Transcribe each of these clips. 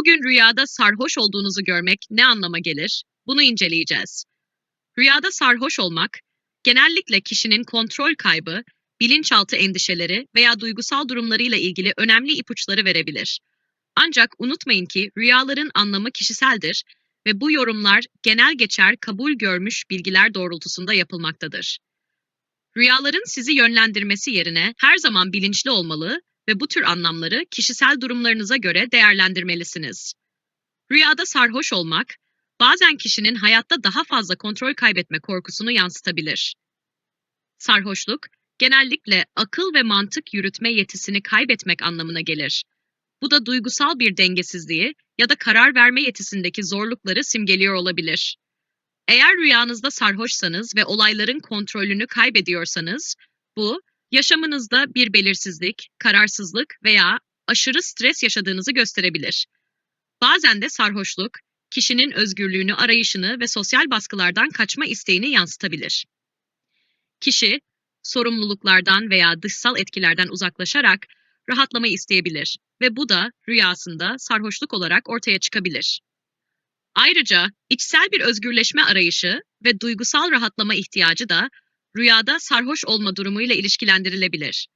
Bugün rüyada sarhoş olduğunuzu görmek ne anlama gelir? Bunu inceleyeceğiz. Rüyada sarhoş olmak, genellikle kişinin kontrol kaybı, bilinçaltı endişeleri veya duygusal durumlarıyla ilgili önemli ipuçları verebilir. Ancak unutmayın ki rüyaların anlamı kişiseldir ve bu yorumlar genel geçer kabul görmüş bilgiler doğrultusunda yapılmaktadır. Rüyaların sizi yönlendirmesi yerine her zaman bilinçli olmalı ve bu tür anlamları kişisel durumlarınıza göre değerlendirmelisiniz. Rüyada sarhoş olmak, bazen kişinin hayatta daha fazla kontrol kaybetme korkusunu yansıtabilir. Sarhoşluk, genellikle akıl ve mantık yürütme yetisini kaybetmek anlamına gelir. Bu da duygusal bir dengesizliği ya da karar verme yetisindeki zorlukları simgeliyor olabilir. Eğer rüyanızda sarhoşsanız ve olayların kontrolünü kaybediyorsanız, bu yaşamınızda bir belirsizlik, kararsızlık veya aşırı stres yaşadığınızı gösterebilir. Bazen de sarhoşluk, kişinin özgürlüğünü arayışını ve sosyal baskılardan kaçma isteğini yansıtabilir. Kişi, sorumluluklardan veya dışsal etkilerden uzaklaşarak rahatlama isteyebilir ve bu da rüyasında sarhoşluk olarak ortaya çıkabilir. Ayrıca içsel bir özgürleşme arayışı ve duygusal rahatlama ihtiyacı da rüyada sarhoş olma durumuyla ilişkilendirilebilir.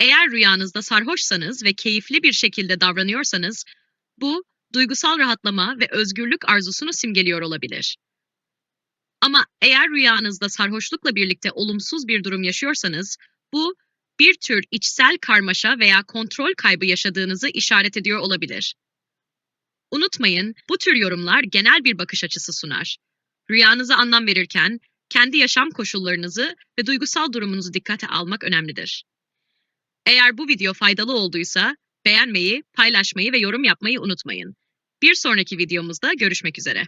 Eğer rüyanızda sarhoşsanız ve keyifli bir şekilde davranıyorsanız, bu duygusal rahatlama ve özgürlük arzusunu simgeliyor olabilir. Ama eğer rüyanızda sarhoşlukla birlikte olumsuz bir durum yaşıyorsanız, bu bir tür içsel karmaşa veya kontrol kaybı yaşadığınızı işaret ediyor olabilir. Unutmayın, bu tür yorumlar genel bir bakış açısı sunar. Rüyanıza anlam verirken kendi yaşam koşullarınızı ve duygusal durumunuzu dikkate almak önemlidir. Eğer bu video faydalı olduysa beğenmeyi, paylaşmayı ve yorum yapmayı unutmayın. Bir sonraki videomuzda görüşmek üzere.